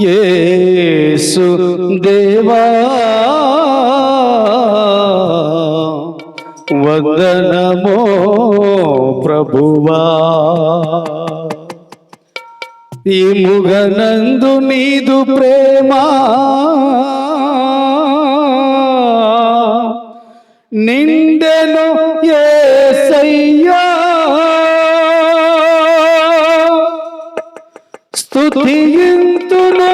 యేసు దేవా. వందనమో ప్రభువా. ఈ ముగనందు నీదు ప్రేమ. నిన్ను స్తుతియింతును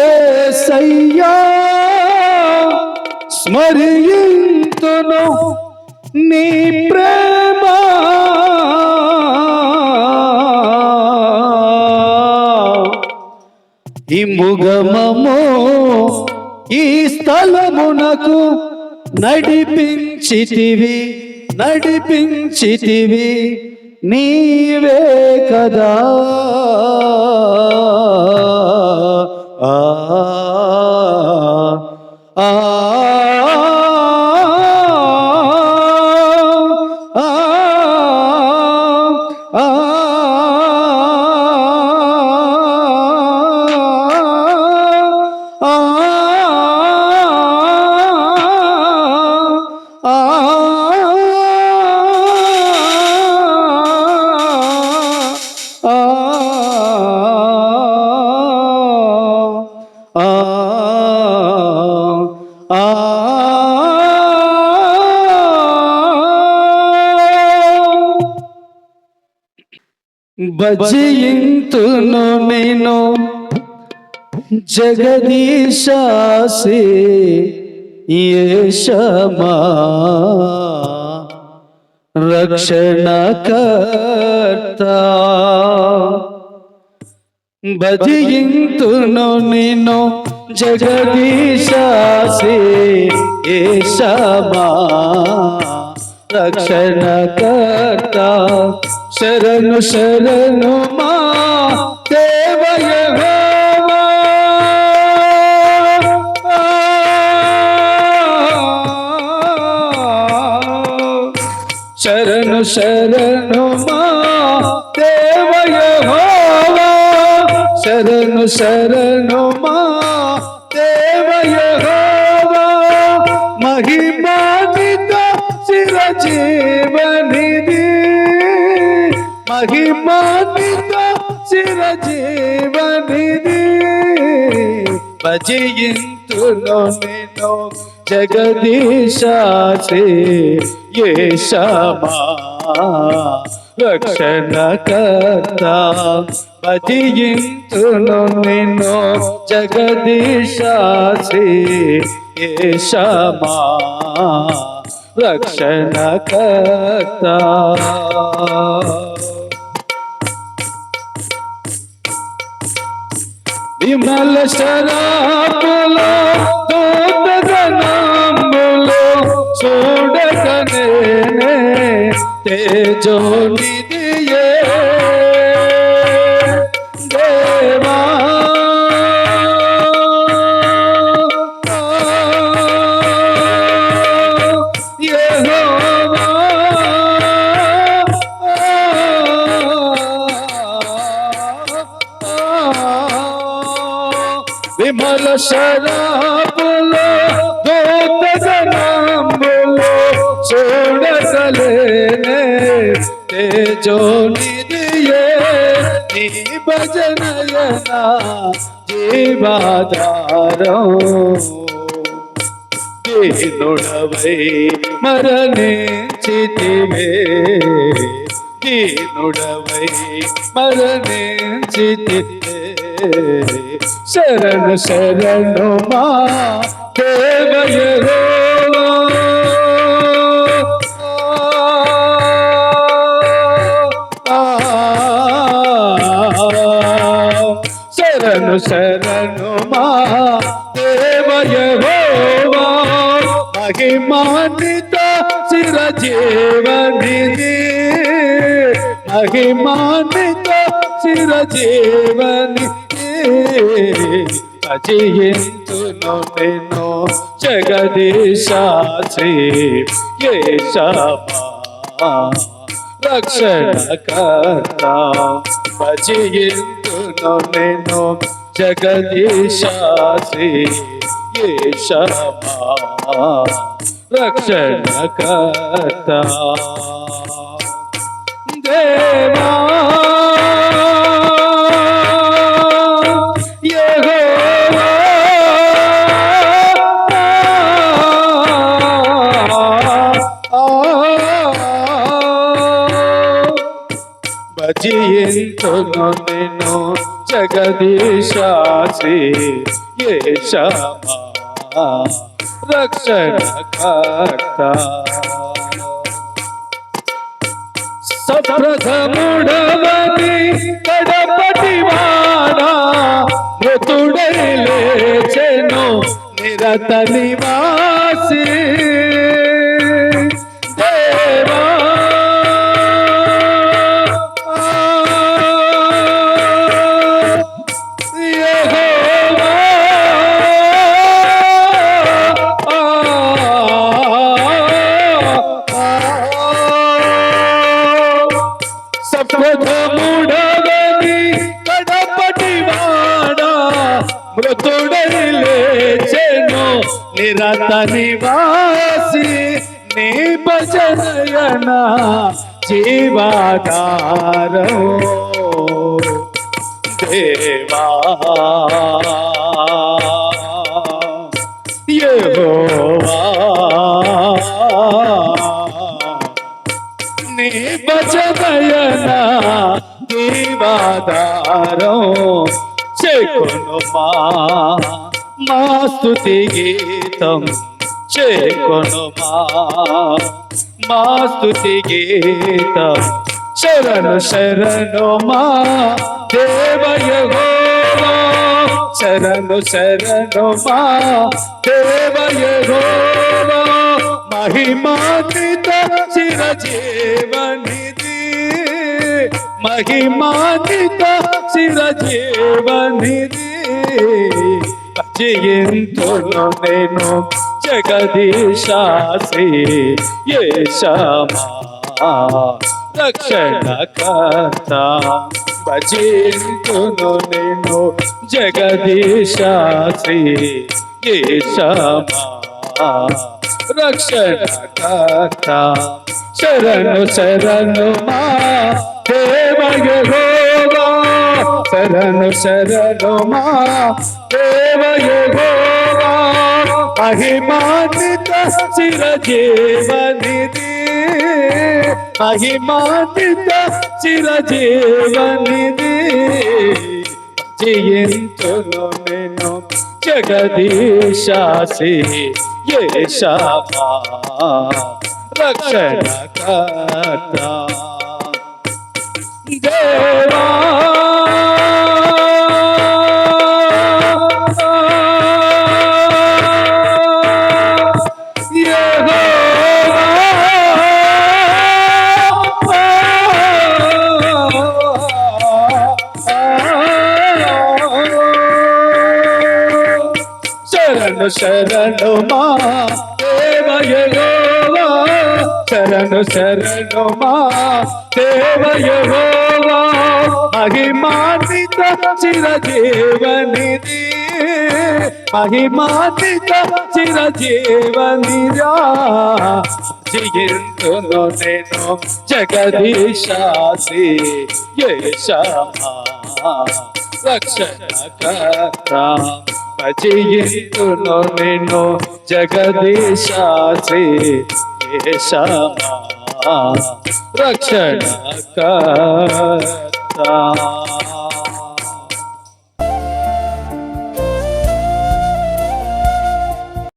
ఏసయ్యా స్మరింతును నీ ప్రేమ. ఈ ముగమము ఈ స్థలమునకు నడిపించితివి నడిపించితివి. నీవే కదా. ఆ భజయింతును నేను జగదీశాసి యేషమా. రక్షణకర్త భజయింతును నేను జగదీశాసి రక్షణ కర్త శరణు శరణు మా దేవయ శరణు శరణు మా దేవయ శరణు శరణు మా దేవయ మహిమా జీవనిది మహిమానిత చిర జీవనిది భజయింతును నేను జగదీశాసి యేషమా రక్షణకర్త. భజయింతును నేను జగదీశాసి యేషమా రక్షణకర్త విమల శరాపులో దూతగణములో చూడకనే తేజో నిధియే విమల శరాపులో దూతగణములో చూడగలేనే. తేజో నిధియే నీ భజనయనా జీవాధారం. దీనుడవై మరణించితివే. దీనుడవై మరణించితివే. శరణ శరణు మా దేవయో శరణు శరణు మా దేవయహోవా మహిమాన్విత చిరజీవనిధి. మహిమాన్విత చిరజీవనిధి. అజయింతును నేను జగదీశాసి యేషమా రక్షణకర్త. భజయింతును నేను జగదీశాసి ఏషమా రక్షణకర్త. దేవా భజింతును నిన్ను జగదీశాసి ఏషమా రక్షణకర్త. సప్రథముడవని కడపటి వాడా మృతుడై లేచెను నిరత నివాసి. నిరత నివాసి నీ భజనయన జీవాధారం. దేవా. యెహోవా. నీ భజనయన దీవాదారం చేకొను మా మా గీతం చేకొనుమా. మా మా గీతం శరణు శరణు మా దేవయగోవా శరణు శరణు మా దేవయగోవా మహిమాన్విత చిరజీవనిధి. మహిమాన్విత చిరజీవనిధి. జయంతును నేను జగదీశాసి ఏషమా రక్షణకర్త భజింతును నేను జగదీశాసి ఏషమా రక్షణకర్త శరణు శరణు మా దేవయగోవా శరణు శరణు మా దేవయగోవా మహిమాన్విత చిరజీవనిధి మహిమాన్విత చిరజీవనిధి జయంతును నేను జగదీశాసి ఏషామా రక్షణ కర్త దేవా శరణు శరణు మా దేవయగోవా శరణు శరణు మా దేవయగోవా మహిమాన్విత చిరజీవనిధి. మహిమాన్విత చిరజీవనిరా జయంతును నేను జగదీశాసి రక్షణ రక్షణకర్త భజయంతును నేను జగదీశాసి ఏషమా రక్షణకర్త